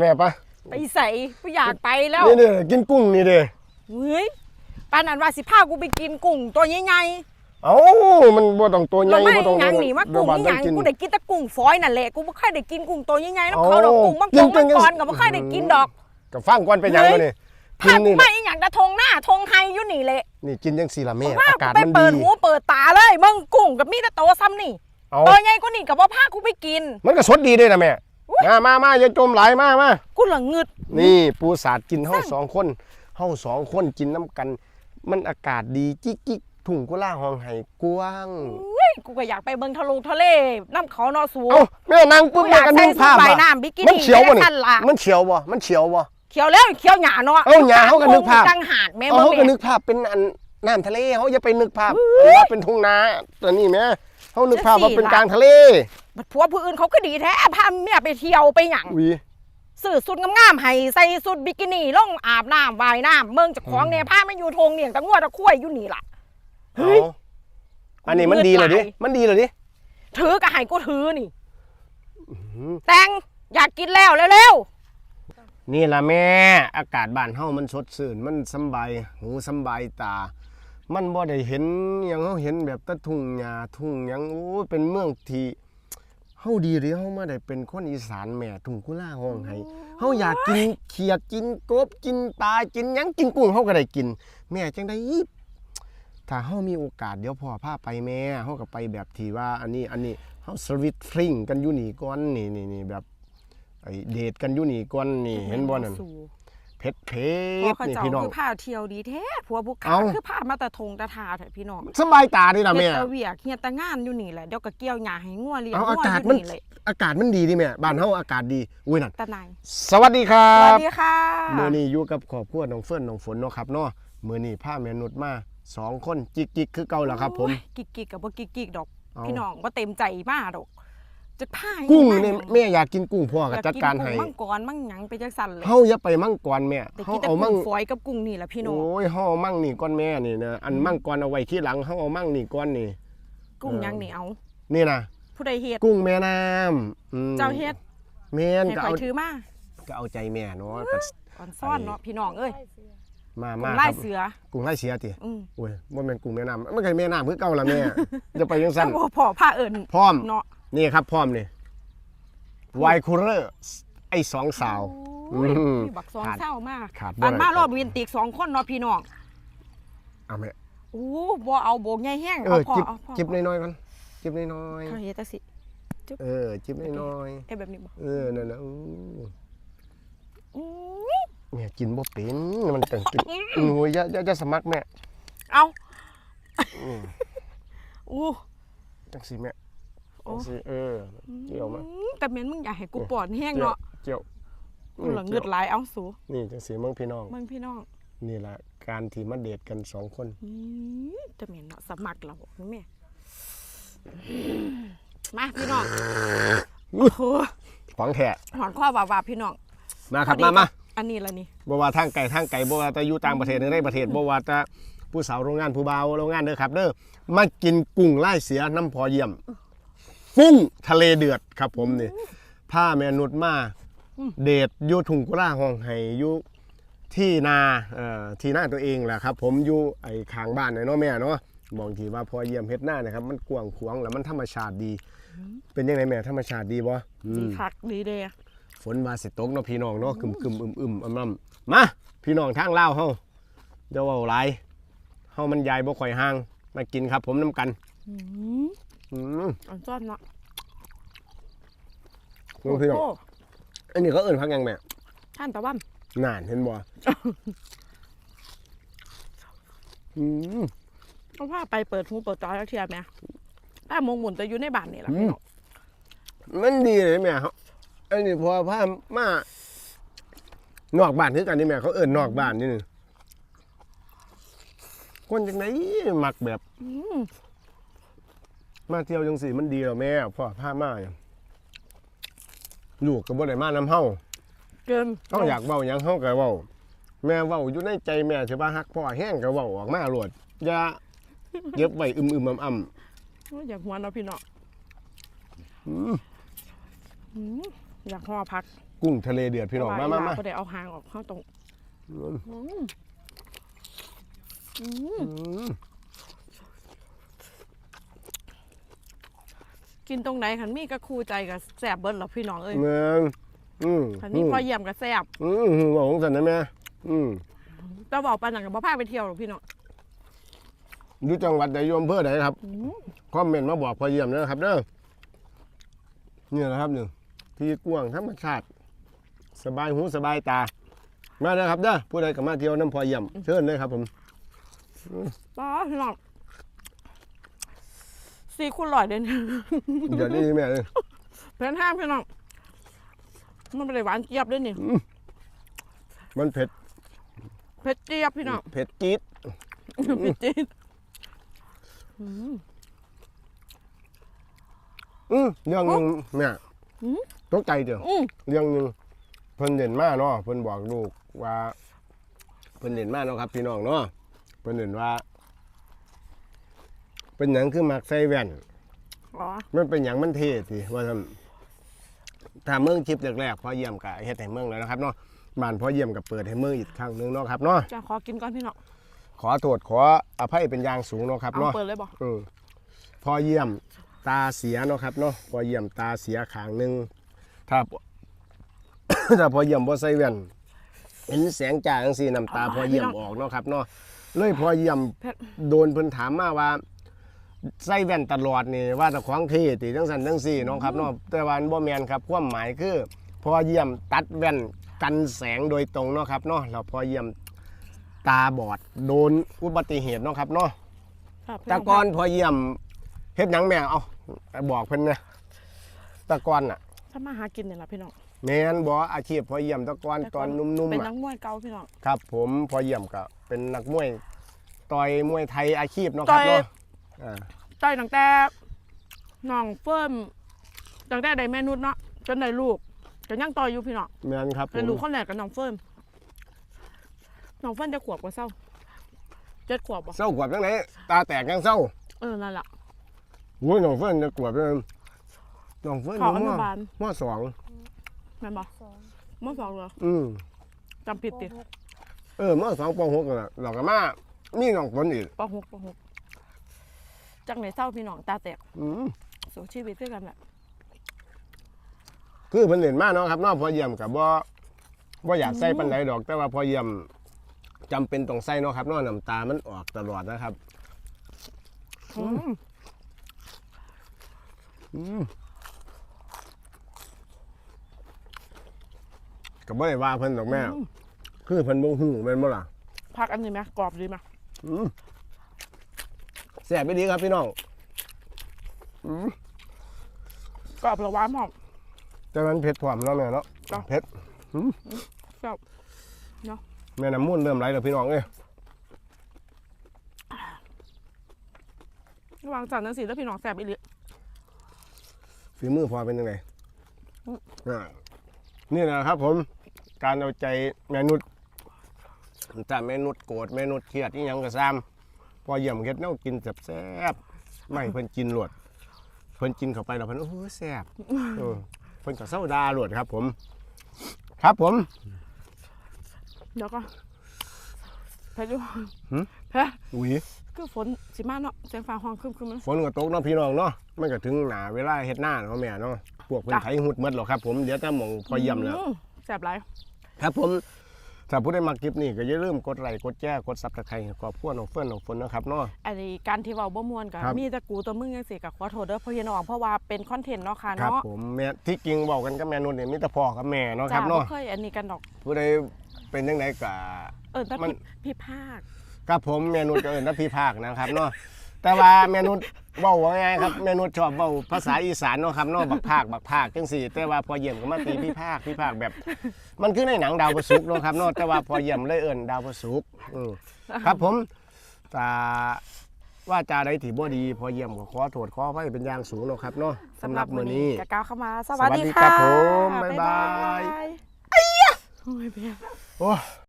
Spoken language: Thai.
แม่ปะไปใส่กูอยากไปแล้วนี่เด้อกินกุ้งนี่เด้อเฮ้ยปานนั้นว่าสิพากูไปกินกุ้งตัวใหญ่เอ้ามันบ่ต้องตัวๆใหแล้ญ่วไม่บ่ต้องหยังหนีมากุ้งบ้านนี่หต้อยังกินกูได้กินแต่กุ้งฝอยนั่นแหละกูบ่เคยได้กินกุ้งตัวใหญ่ๆน้ำเขาโอ้ดอกกุ้งมังกกิรนเป็มันงจังกรก็บ่เคยได้กินดอกก็ฟังก่อนเป็นหยังเฮ้มายนี่พากินกูนี่มานะอีหยังแต่ทงหน้าทงไฮอยู่นี่แหละนี่กินจังซี่ล่ะแม่ว่าอากูกาศไปมันเปิดีดหูเปิดตาเลยมึงกุ้งกับมีแต่โตวซ้ำนี่เอาตัวใหญ่กว่านี่ก็บ่พากูไปกิน มันก็สดดีด้วยนะแม่อุ๊ย มามามาอย่าจมไหลมามากูละงึดนี่ปูสาดกินเฮาสองคนเฮาสองคนกินน้ำกัน มันอากาศดีจิกจิกทุ่งกุล่าห้องไห้กว้างเฮ้ยกูก็อยากไปเบิ่งทะลงทะเลน้ำเขาเนอสูเอ้าแม่นั่งปึ๊บกูอแม่ยากกันใส่นึกชุดภาพว่ายอะน้ำบิกินี่มันเขียวบ่นี่แม่สั้นล่ะมันเขียวบ่มันเขียวบ่เขียวแล้วเขียวหยาเนาะเอ้าหญ้าเขาก็นึกภาพตั้งหากแม่เอาบ่เขาก็แม่นึกภาพเป็นอันน้ำทะเลเขาอย่าไปนึกภาพว่าเป็นทุ่งนาแต่นี่แม่ เขานึกภาพว่าเป็นกลางทะเลบัดผัวผู้อื่นเขาก็ดีแท้พาเมียไปเที่ยวไปหยังอุ้ยซื้อสุดงามๆให้ใส่สุดบิกินี่ลงอาบน้ำว่ายน้ำเมืองเจากของเนี่ยพามาอยู่ทงเนี่ยงตะงัวตะคุ้ยอยู่นี่ล่ะเฮ้เอายอันนี้มันดีเลยดิมืดหลายมันดีเลยดิถือก็ให้กูถือนี่แต่งอยากกินแล้วเร็วนี่ล่ะแม่ อากาศบ้านเฮามันสดชื่นมันสำบายหูสำบายตา มันบ่ได้เห็นหยังเฮาเห็นแบบแตะทุ่งหญ้าทุ่งหยังโอ้ยเป็นเมืองที่เฮาดีเลยเฮามาได้เป็นคนอีสานแม่ทุ่งกุลาห้องไห้เฮาอยากกินเขียดกินกบกินปลากินหยังกินกุ้งเฮาก็ได้กิน แม่จังได้ถ้าเฮามีโอกาสเดี๋ยวพ่อพาไปแม่เฮาก็ไปแบบที่ว่าอันนี้อันนี้เฮาสวิตฟริงกันอยู่นี่ก่อนนี่นี่นี่แบบไอเดทกันอยู่นี่ก่อนนี่ๆเห็นบ่นั่นสู่ เพชรเพพอชรเขานี่เจ้าพี่น้อง คือพาเที่ยวดีแท้ผัวบุกขาเอ้า คือพามาแต่ทงตะทาเถอะพี่น้องสบายตาดีนะแม่เฮ็ดแตะเวียกเฮียแตะงานอยู่นี่แหละเดี๋ยวก็เกี่ยวหญ้าให้งัวเลี้ยงเอางัอาวกาศอยู่มัน นี่เลยอากาศมันดีดิแม่บ้านเฮาอากาศดีอุ้ยนั่นตะนายสวัสดีครัสวับสดีค่ะ มื้อนี้อยู่กับครอบครัวน้องเฟิร์นน้องฝนเนาะครับเนาะมื้อนี้พาแม่นุชมาสองคนจิกจิกๆคือเก่าแล้วครับผม โอ้ยกิกกิกกับบ่กิกกิกดอก เอา พี่น้องว่าเต็มใจมากดอก จะพากุ้งให้เนี่ยมาแม่อยากกินกุ้งพ่ออก็ยากจัดกินการกุ้ให้งมังกรมังหยังไปจังสั่นเลยเฮาอย่าไปมั่งกรแม่แต่เฮากินแต่เอามั่กุ้งงฝอยกับกุ้งนี่แหละพี่น้องโอ้ยเฮาเอามั่งนี่ก่อนแม่นี่นะอันมั่งกรเอาไว้ที่หลังเฮาเอามั่งนี่ก่อนนี่ กุ้งหยังนี่เอา นี่นะผู้ใดเฮ็ดกุ้งแม่น้ำอืมเจ้าเฮ็ดแม่นให้ก็ข่อเอายถือมาก็เอาใจแม่เนาะก็ก่อนซ่อนเนาะพี่น้องเอ้ยมากุ้มางคไล่รับเสือกุ้งไล่เสียติอืมโอ้ยว่าแม่นกุ้งแม่น้ำมันก็แม่น้ำคือเก่าละแม่จะไปยังสั้นแล้วบ่พอผ้าเอิ้นพร้อมเนาะ นี่ครับพร้อมนี่ไวคูเลอร์ไอ้สองสาวโอ้ยอืม มีบักสองขาดเศร้ามากขาดบ่ปันได้มารอบวินติกสองคนเนาะพี่น้องเอาแม่โอ้บ่เอาโบกใหญ่แห้งเอเอาอพอจิบเอาพอจิบน้อยๆก่อนจิบน้อยเขาเฮ็ดจังสิๆเออ จิบน้อยเอ้ยแบบนี้บ่ๆเออนั่นน่ะอู้อือแม่กินบ่เป็นมันต้องกินโอ้ยอย่าอย่าจะสมัครแม่เอาอืมอู้จังสิแม่ โอ้จังสิเออเกี่ยวมาอืมแต่แม่นมึงอยากให้กูปอดแห้งเนาะเกี่ยวกูละเงือดหลายเอาสูนี่จังสิมึงพี่น้องมึงพี่น้อง นี่แหละการที่มาเดทกันสองคนอืมแต่แม่นเนาะสมัครเราแม่มาพี่น้องโอ้โหของแท้หอนข้อว่าว่าพี่น้องมาครับพอดีมามาอันนี้ละนี่บ่ว่าทางไก่ทางไก่บ่ว่าแต่อยู่ต่างประเทศหรือในประเทศบ่ว่าแต่ผู้สาวโรงงานผู้บ่าวโรงงานเด้อครับเด้อมากินกุ้งไล่เสียน้ำพอเยี่ยม กุ้งทะเลเดือดครับผมนี่ผ้าแม่นุชมาเดทอยู่ทุ่งกุลาห้องไห้อยู่ที่นาเอ่อที่นาตัวเองแหละครับ ผมอยู่ไอ้ข้างบ้านเนี่ยเนาะแม่เนาะบอกทีว่าพอเยี่ยมเฮ็ดหน้านะครับมันกว้างขวางแล้วมันธรรมชาติดี เป็นยังไงแม่ธรรมชาติดีบ่อืดีม คักดีเด้ฝนมาสิตกเนาะพี่น้องเนาะกึมกึมอึมอึมอำลำมาพี่น้องทางลาวเฮาเดี๋ยวเว้าหลายเฮามันใหญ่บ่ค่อยห่างมากินครับ ผมน้ำกัน อืม อืมอันซ่อนเนาะน้องพี่น้องโอ้อันนี้เขาเอิ้นพักหยังแม่ท่านตะวันนานเห็นบ่อืมเอาผ้าไปเปิดหูเปิดตาแล้วเทียบแม่ถ้ามงหมุนจะอยู่ในบ้านนี่แหละพี่น้องมันดีเลยแม่เขาอันนี้พอพามานอกบ้านคือกันนี่แม่เขาเอิ้นนอกบ้านนี่นึงคนจังไดมักแบบ อืม มาเที่ยวจังสีมันดีแล้วแม่พ่อพามาอย่างลูกก็บ่ได้มานำเฮาเกินเฮาอยากเว้าหยังเฮาก็เว้า แม่เว้าอยู่ในใจแม่สิว่าฮักพ่อแห้งก็เว้าออกมาโลดอย่าเก็บไว้อึมๆอ่ำอยากหัวเนาะพี่น้องๆอืมอืมอยากห่อพักกุ้งทะเลเดือดพี่น้องมามามาบ่ได้เอาหางออกเข้าตรงอืมอืมอืม อืม กินตรงไหนคันมีก็คู่ใจกับแซ่บเบิ้ลหรอพี่น้องเอ้ยแม่งอืมคันมีพอเยี่ยมกับแซ่บอืมอืมบอกของสันนะแม่อืมแต่บอกปานนันกับบ่พาไปเที่ยวหรอกพี่น้องอยู่จังหวัดใดอยมเพื่อใดครับอืมคอมเมนต์มาบอกพอเยี่ยมนะครับเด้อเนี่ยนะครับหนึ่งที่กว้างธรรมชาติ สบายหูสบายตา มาเลยครับเด้อผู้ใดก็มาเที่ยวน้ำพอเยี่ยมเชิญเลยครับผมป้าพี่น้อง สี่คูณร้อยเด่นเดี๋ยวนี้แม่เลยเพื่อนห้ามพี่น้องมันไม่ได้หวานเจี๊ยบด้วยนี่มันเผ็ดเผ็ดเจี๊ยบพี่น้องเผ็ดจี๊ดเผ็ดจี๊ดอืมอืมเรื่องหนึงแม่อืมตกใจเดียวอืมเรื่องหนึงเพิ่นเด่นมากเนาะเพิ่นบอกลูกว่า เพิ่นเด่นมากเนาะครับ พี่น้องเนาะเพิ่นเด่นว่า เป็นหยังคือมักใส่แว่น อ๋อมันเป็นอย่างมันเท่สิว่าทำถ้าเมืองชิปแรกๆพอเยี่ยมกับเฮ็ดให้เมืองแล้วนะครับเนาะบ้านพอเยี่ยมกับเปิดให้เมืองอีกครั้งหนึงเนาะครับเนาะจะขอกินก่อนพี่น้องขอโทษขออภัยเป็นอย่างสูงเนาะครับเอาเนาะ เปิดเลยบอกเออพอเยี่ยมตาเสียเนาะครับเนาะพอเยี่ยมตาเสียข้างหนึงถ้า ถ้าพอเยี่ยมบ่ใส่แว่นเห็นแสงจ้าจังซี่น้ำตาพอเยี่ยมออกเนาะครับเนาะเลยพอเยี่ยมเผ็ดโดนเพิ่นถามมาว่า ใส่แว่นตลอดนี่ว่าแต่ของเท่ติจังสันจังสี่เน้องครับเนาะแต่ว่าอันบ่แม่นครับความหมายคือพอเยี่ยมตัดแว่นกันแสงโดยตรงเนาะครับเนาะแล้วพอเยี่ยมตาบอดโดนอุบัติเหตุเนาะครับเนาะครับพี่แตะน้งกอนพอเยี่ยมเฮ็ดหยังแม่เอาบอกเพิ่นนะแตะกอนน่ะถ้ามาหากินเนี่ยล่ะพี่น้องแม่นบ่อาชีพพอเยี่ยมแตะกอนตอนนุ่มเป็นๆนัอะกมวยเก่าพี่น้อง ครับผมพอเยี่ยมก็เป็นนักมวยต่อยมวยไทยอาชีพเนาะครับต่อยเนาะอ่า ต่อยตั้งแต่น้องเฟิร์มตั้งแต่ได้แม่นุชเนาะจนได้ลูกก็ยังต่อยอยู่พี่น้องแม่นครับผเป็นมลูกคนแรกกับน้องเฟิร์มน้องเฟิร์มจะขวบกว่าเศร้าเจ็ดขวบบ่เศร้ากวบจังไหนตาแตกยังเศร้าเออนั่นแหละโอ้ยน้องเฟิร์นจะกวบเลยน้องเฟิร์นขออยู่อนุมบาลมสองแม่นบ่มสองเหรออืมจำผิดติเออมสองปหกน่ะเราก็มามีน้องฝนอีกปหกปหก จังไหนเศร้าพี่น้องตาแตกอืมสู้ชีวิตด้วยกันแหละคือเพิ่นเล่นมาเนาะครับเนาะพอเยี่ยมกับบ่บ่อยากใส่ปันไดดอก แต่ว่าพอเยี่ยมจำเป็นต้องใส่เนาะครับเนาะน้ำตามันออกตลอดนะครับ อืมอืมก็บ่ได้ว่าเพิ่นดอกแม่ คือเพิ่นบ่ฮู้แม่นบ่ล่ะ พักอันนี้ไหมกรอบดีไหมอืม แซ่บไม่ดีครับพี่น้องอืมกรอบระหวานหอมแต่มันเผ็ดพร้อมเนาะแม่เนาะจ้ะเผ็ดแซ่บแม่น้ำมูลเริ่มไหลแล้วพี่น้องเอ้ยระหวางจานนั้นสิแล้วพี่น้องแซ่บอีหลีฝีมือพอเป็นยังไงอืมอ่านี่นะครับผมการเอาใจแม่นุชถ้าแม่นุชโกรธแม่นุชเครียดนี่ยังก็ซ้ำ พอเยี่ยมเฮ็ดแนวกินแซ่บๆไม่ให้เพิ่นกินหลวดเพิ่นกินเข้าไปแล้วเพิ่นโอ้โหแซ่บเออเพิ่นก็เศร้าดาหลวดครับ ผม ครับผม เดี๋ยวก็แพ้ดูหืมแพ้อุ้ยคือฝนสิมาเนาะเสียงฟ้าห้องครึมๆมันฝนก็ตกเนาะพี่น้องเนาะมันก็ถึงหนาเวลาเฮ็ดหน้าเนาะแม่เนาะพวกเพิ่นจ้ะ ไถหุดหมดหรอกครับ ผมเดี๋ยวจะหมองพอเยี่ยมแล้ว อืแซ่บหลาย ครับผม ถ้าผู้ใดมาคลิปนี้ก็อย่าลืมกดไลค์กดแชร์กดซับสไครต์ขอบคุณน้องเฟิร์นน้องฝนนะครับเนาะ อันนี้การที่เว้าบ่ม่วนก็ครับ มีแต่กูตัวมึงจังซี่ก็ขอโทษเด้อพ่อเฮียน้องเพราะว่าเป็นคอนเทนต์เนาะค่ะครับ เนาะผมแม่ที่จริงบอกกันกับแม่นุ่นเนี่ยมีแต่พ่อกับแม่เนาะคจ้ารับบ่เนาะเคยอันนี้กันดอก ผู้ใดเป็นยังไงก็ เออแต่มัน พี่พี่ภาค กับผมแม่นุ่นก็เอิ้นว่าพี่ภาคนะครับเนาะ แต่ว่าแม่นุ่นเว้าว่าไงครับแม่นุ่นชอบเว้าภาษาอีสานเนาะครับเนาะบักภาคบักภาคจังซี่แต่ว่าพอเยี่ยมก็มาตีพี่ภาคพี่ภาคแบบ มันคือในหนังดาวประสุกร์เนาะครับเนาะแต่ว่าพอเยี่ยมเลยเอิ้นดาวประสุกร์อืมครับผมแต่ว่าจาใดที่บ่ดีพอเยี่ยมก็ขอโทษขออภัยเป็นอย่างสูงเนาะครับเนาะสำหรับมื้อนี้ จะก้าวเข้ามาสสวัวัสสดีดีครัค่ะบผมบ๊ายบายไอ้ยะโอ้ยเพียโอ้